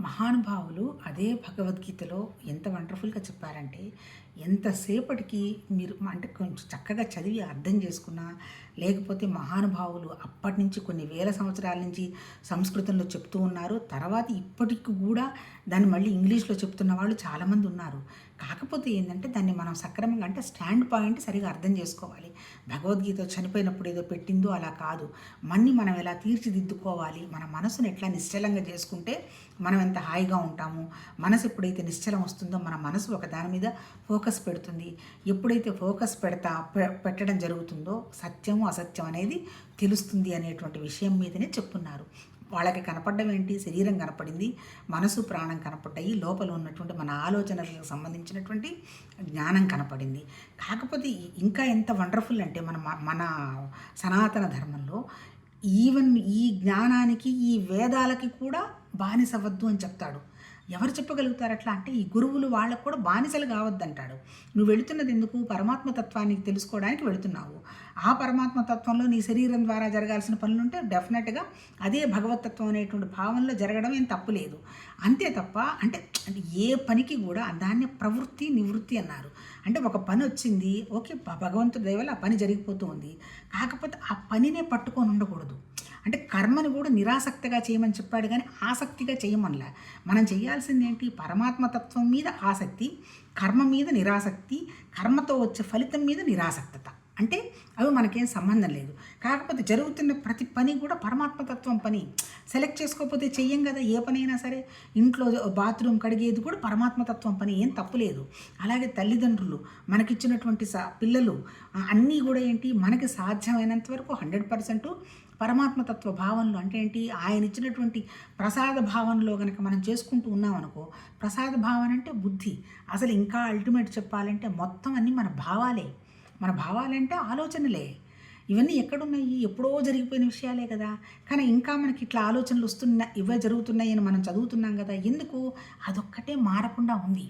మహానుభావులు అదే భగవద్గీతలో ఎంత వండర్ఫుల్గా చెప్పారంటే ఎంతసేపటికి మీరు అంటే కొంచెం చక్కగా చదివి అర్థం చేసుకున్నా లేకపోతే మహానుభావులు అప్పటి నుంచి కొన్ని వేల సంవత్సరాల నుంచి సంస్కృతంలో చెప్తూ ఉన్నారు తర్వాత ఇప్పటికి కూడా దాన్ని మళ్ళీ ఇంగ్లీష్లో చెప్తున్న వాళ్ళు చాలామంది ఉన్నారు. కాకపోతే ఏంటంటే దాన్ని మనం సక్రమంగా అంటే స్టాండ్ పాయింట్ సరిగా అర్థం చేసుకోవాలి. భగవద్గీత చనిపోయినప్పుడు ఏదో పెట్టిందో అలా కాదు. మన్ని మనం ఎలా తీర్చిదిద్దుకోవాలి? మన మనసును ఎట్లా నిశ్చలంగా చేసుకుంటే మనం ఎంత హాయిగా ఉంటాము? మనసు ఎప్పుడైతే నిశ్చలం వస్తుందో మన మనసు ఒక దాని మీద ఫోకస్ పెడుతుంది. ఎప్పుడైతే ఫోకస్ పెడతా పె- పెట్టడం జరుగుతుందో సత్యము అసత్యం అనేది తెలుస్తుంది అనేటువంటి విషయం మీదనే చెప్పున్నారు వాళ్ళకి కనపడడం ఏంటి? శరీరం కనపడింది మనసు ప్రాణం కనపడ్డాయి లోపల ఉన్నటువంటి మన ఆలోచనలకు సంబంధించినటువంటి జ్ఞానం కనపడింది. కాకపోతే ఇంకా ఎంత వండర్ఫుల్ అంటే మన మన సనాతన ధర్మంలో ఈవెన్ ఈ జ్ఞానానికి ఈ వేదాలకి కూడా బానిసవద్దు అని చెప్తాడు. ఎవరు చెప్పగలుగుతారు అట్లా? అంటే ఈ గురువులు వాళ్ళకు కూడా బానిసలు కావద్దంటాడు. నువ్వు వెళుతున్నది ఎందుకు? పరమాత్మ తత్వాన్ని తెలుసుకోవడానికి వెళుతున్నావు. ఆ పరమాత్మ తత్వంలో నీ శరీరం ద్వారా జరగాల్సిన పనులు ఉంటే డెఫినెట్గా అదే భగవతత్వం అనేటువంటి భావనలో జరగడం ఏం తప్పు లేదు. అంతే తప్ప అంటే అంటే ఏ పనికి కూడా దాన్ని ప్రవృత్తి నివృత్తి అన్నారు. అంటే ఒక పని వచ్చింది ఓకే భగవంతుడి దయవల్ల ఆ పని జరిగిపోతూ ఉంది కాకపోతే ఆ పనినే పట్టుకొని ఉండకూడదు. అంటే కర్మని కూడా నిరాసక్తిగా చేయమని చెప్పాడు కానీ ఆసక్తిగా చేయమనలా. మనం చేయాల్సింది ఏంటి? పరమాత్మ తత్వం మీద ఆసక్తి కర్మ మీద నిరాసక్తి కర్మతో వచ్చే ఫలితం మీద నిరాసక్తత. అంటే అవి మనకేం సంబంధం లేదు. కాకపోతే జరుగుతున్న ప్రతి పని కూడా పరమాత్మతత్వం పని. సెలెక్ట్ చేసుకోకపోతే చెయ్యం కదా ఏ పనైనా సరే. ఇంట్లో బాత్రూమ్ కడిగేది కూడా పరమాత్మతత్వం పని ఏం తప్పులేదు అలాగే తల్లిదండ్రులు మనకిచ్చినటువంటి సా పిల్లలు అన్నీ కూడా ఏంటి మనకి సాధ్యమైనంత వరకు హండ్రెడ్ పర్సెంట్ పరమాత్మతత్వ భావనలు అంటే ఏంటి ఆయన ఇచ్చినటువంటి ప్రసాద భావనలో కనుక మనం చేసుకుంటూ ఉన్నామనుకో ప్రసాద భావన అంటే బుద్ధి. అసలు ఇంకా అల్టిమేట్ చెప్పాలంటే మొత్తం అన్నీ మన భావాలే. మన భావాలంటే ఆలోచనలే. ఇవన్నీ ఎక్కడున్నాయి? ఎప్పుడో జరిగిపోయిన విషయాలే కదా. కానీ ఇంకా మనకి ఇట్లా ఆలోచనలు వస్తున్నా ఇవే జరుగుతున్నాయి అని మనం చదువుతున్నాం కదా. ఎందుకు? అదొక్కటే మారకుండా ఉంది.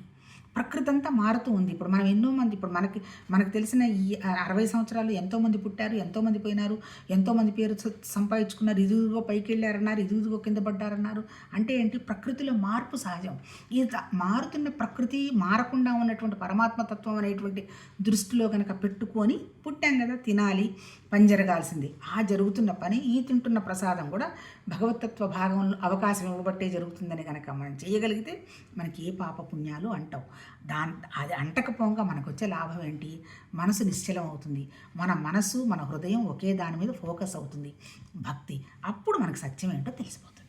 ప్రకృతి అంతా మారుతూ ఉంది. ఇప్పుడు మనం ఎన్నో మంది ఇప్పుడు మనకి మనకు తెలిసిన ఈ అరవై సంవత్సరాలు ఎంతోమంది పుట్టారు ఎంతోమంది పోయినారు ఎంతోమంది పేరు సంపాదించుకున్నారు ఇదిగో పైకి వెళ్ళారన్నారు ఇదిగో కింద పడ్డారన్నారు. అంటే ఏంటి? ప్రకృతిలో మార్పు సహజం. ఈ మారుతున్న ప్రకృతి మారకుండా ఉన్నటువంటి పరమాత్మ తత్వం అనేటువంటి దృష్టిలో కనుక పెట్టుకొని పుట్టాం కదా తినాలి పని జరగాల్సింది. ఆ జరుగుతున్న పని ఈ తింటున్న ప్రసాదం కూడా భగవతత్వ భాగంలో అవకాశం ఇవ్వబట్టే జరుగుతుందని కనుక మనం చేయగలిగితే మనకి ఏ పాప పుణ్యాలు అంటావు. దాని అది అంటకపోగా మనకు వచ్చే లాభం ఏంటి? మనసు నిశ్చలం అవుతుంది. మన మనసు మన హృదయం ఒకే దాని మీద ఫోకస్ అవుతుంది. భక్తి. అప్పుడు మనకు సత్యం ఏంటో తెలిసిపోతుంది.